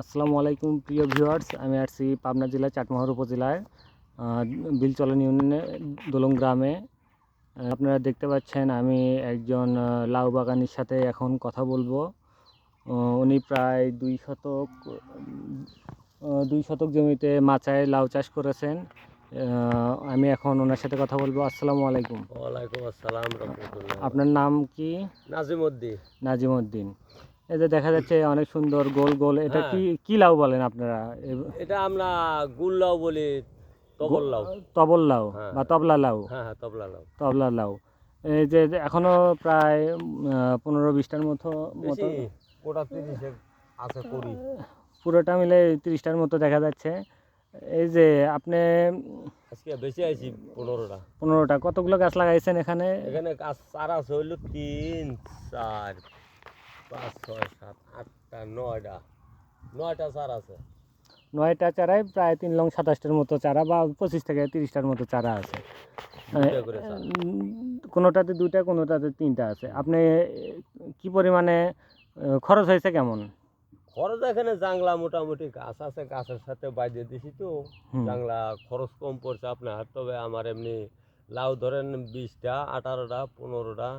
আসসালামু আলাইকুম প্রিয় ভিউয়ার্স। আমি আসছি পাবনা জেলার চাটমোহর উপজেলায় বিলচলন ইউনিয়নে দোলং গ্রামে। আপনারা দেখতে পাচ্ছেন আমি একজন লাউ বাগানির সাথে এখন কথা বলব। উনি প্রায় দুই শতক দুই শতক জমিতে মাচায় লাউ চাষ করেছেন। আমি এখন ওনার সাথে কথা বলব। আসসালামু আলাইকুম। ওয়ালাইকুম আসসালাম আপনার নাম কি? নাজিমুদ্দিন। নাজিম উদ্দিন এই যে দেখা যাচ্ছে অনেক সুন্দর গোল গোল এটা হ্যাঁ। কি কি লাউ বলেন আপনারা? এটা আমরা গুল লাউ বলি তবল লাউ। তবল লাউ হ্যাঁ। বা তবলা লাউ। হ্যাঁ হ্যাঁ তবলা লাউ। তবলা লাউ। এই যে এখনও প্রায় পনেরো বিশটার মতো মতো তিরিশে আছে করি পুরোটা মিলে তিরিশটার মতো দেখা যাচ্ছে। এই যে আপনি আজকে বেশি আইছি পনেরোটা। পনেরোটা কতগুলো গাছ লাগাইছেন এখানে? এখানে গাছ চারা আছে হইল তিন চার পাঁচ ছয় সাত আটটা নয়টা। নয়টা চারা আছে। নয়টা চারায় প্রায় তিন লং সাতাশটার মতো চারা বা পঁচিশ থেকে তিরিশটার মতো চারা আছে। উম, কোনোটাতে দুইটা কোনোটাতে তিনটা আছে। আপনি কি পরিমাণে খরচ হয়েছে কেমন? খরচ এখানে জাংলা মোটামুটি গাছ আছে গাছের সাথে বাইরে দিছি তো। জাংলা খরচ কম পড়ছে আপনার তবে আমার এমনি লাউ ধরেন বিশটা আঠারোটা পনেরোটা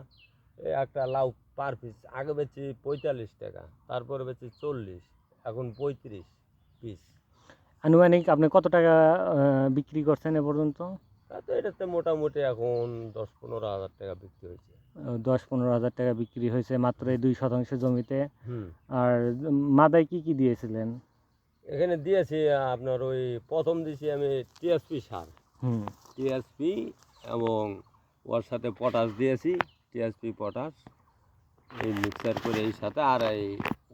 একটা লাউ পার পিস আগে বেচি পঁয়তাল্লিশ টাকা তারপরে বেচি চল্লিশ এখন পঁয়ত্রিশ পিস আনুমানিক আপনি কত টাকা বিক্রি করছেন এ পর্যন্ত? তো এটাতে মোটামুটি এখন দশ পনেরো হাজার টাকা বিক্রি হয়েছে। দশ পনেরো হাজার টাকা বিক্রি হয়েছে মাত্র এই দুই শতাংশ জমিতে। আর মাদায় কি কি দিয়েছিলেন? এখানে দিয়েছি আপনার ওই প্রথম দিয়েছি আমি টিএসপি সার। হুম। টিএসপি এবং ওর সাথে পটাশ দিয়েছি। টিএসপি পটাশ এই মিক্সার করে এই সাথে আর এই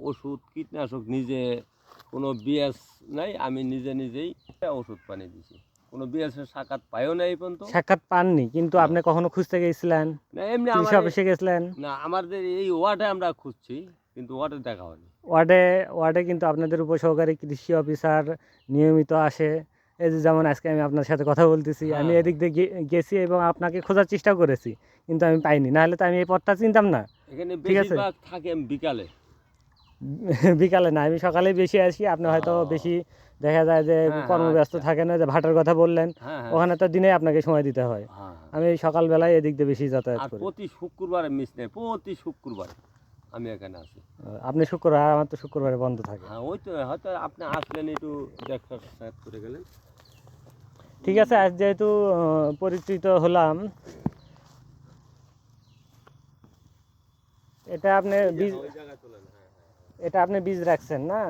ওষুধ কীটনাশক নিজে কোনো বিএস নাই আমি নিজে নিজেই ওষুধ পানি দিছি। কোনো বিএসের সাক্ষাৎ পাইও না এই পর্যন্ত। সাক্ষাৎ পাননি কিন্তু আপনি কখনো খুঁজতে গেছিলেন? না এমনি কৃষি অফিসে গেছিলেন? না আমাদের এই ওয়ার্ডে আমরা খুঁজছি কিন্তু ওয়ার্ডে দেখা হয়নি। ওয়ার্ডে ওয়ার্ডে কিন্তু আপনাদের উপসহকারী কৃষি অফিসার নিয়মিত আসে। এই যে যেমন আজকে আমি আপনার সাথে কথা বলতেছি আমি হ্যাঁ। এদিক দিয়ে গেছি এবং আপনাকে খোঁজার চেষ্টা করেছি কিন্তু আমি পাইনি। নাহলে তো আমি এই পথটা চিনতাম না। ঠিক আছে। থাকে বিকালে। বিকালে না আমি সকালে বেশি আসি। আপনি হয়তো বেশি দেখা যায় যে হ্যাঁ, হ্যাঁ, কর্মব্যস্ত আচ্ছা। থাকে না যে ভাটার কথা বললেন ওখানে তো দিনে আপনাকে সময় দিতে হয়। হ্যাঁ আমি সকালবেলায় এদিক দিয়ে বেশি যাতায়াত করি। প্রতি শুক্রবারে মিস নেই প্রতি শুক্রবারে আমি এখানে আসি আপনি শুক্রবার আমার তো শুক্রবারে বন্ধ থাকে। হ্যাঁ ওই তো হয়তো আপনি আসলেন একটু দেখা সাক্ষাৎ করে গেলেন। ঠিক আছে, আজ যেহেতু পরিচিত হলাম, এটা আপনি বীজ এটা আপনি বীজ রাখছেন না?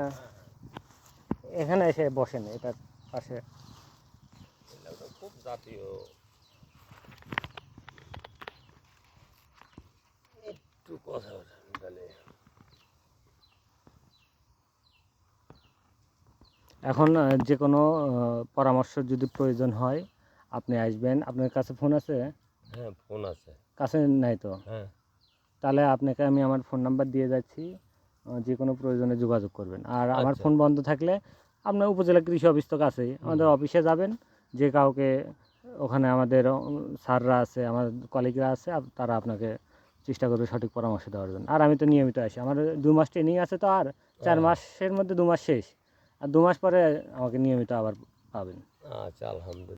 এখানে এসে বসেন এটা পাশে। খুব জাতীয় একটু কথা বলেন তাহলে এখন যে কোনো পরামর্শ যদি প্রয়োজন হয় আপনি আসবেন। আপনার কাছে ফোন আছে? হ্যাঁ ফোন আছে। কাছে নাই তো? হ্যাঁ। তাহলে আপনাকে আমি আমার ফোন নাম্বার দিয়ে যাচ্ছি। যে কোনো প্রয়োজনে যোগাযোগ করবেন। আর আমার আচ্ছা। ফোন বন্ধ থাকলে আপনার উপজেলা কৃষি অফিস তো কাছেই আমাদের অফিসে যাবেন। যে কাউকে ওখানে আমাদের স্যাররা আছে আমার কলিগরা আছে তারা আপনাকে চেষ্টা করবে সঠিক পরামর্শ দেওয়ার জন্য। আর আমি তো নিয়মিত আসি। আমার দু মাস ট্রেনিং আছে তো আর। চার মাসের মধ্যে দু মাস শেষ। আর দু মাস পরে আমাকে নিয়মিত আবার পাবেন। আচ্ছা আলহামদুলিল্লাহ।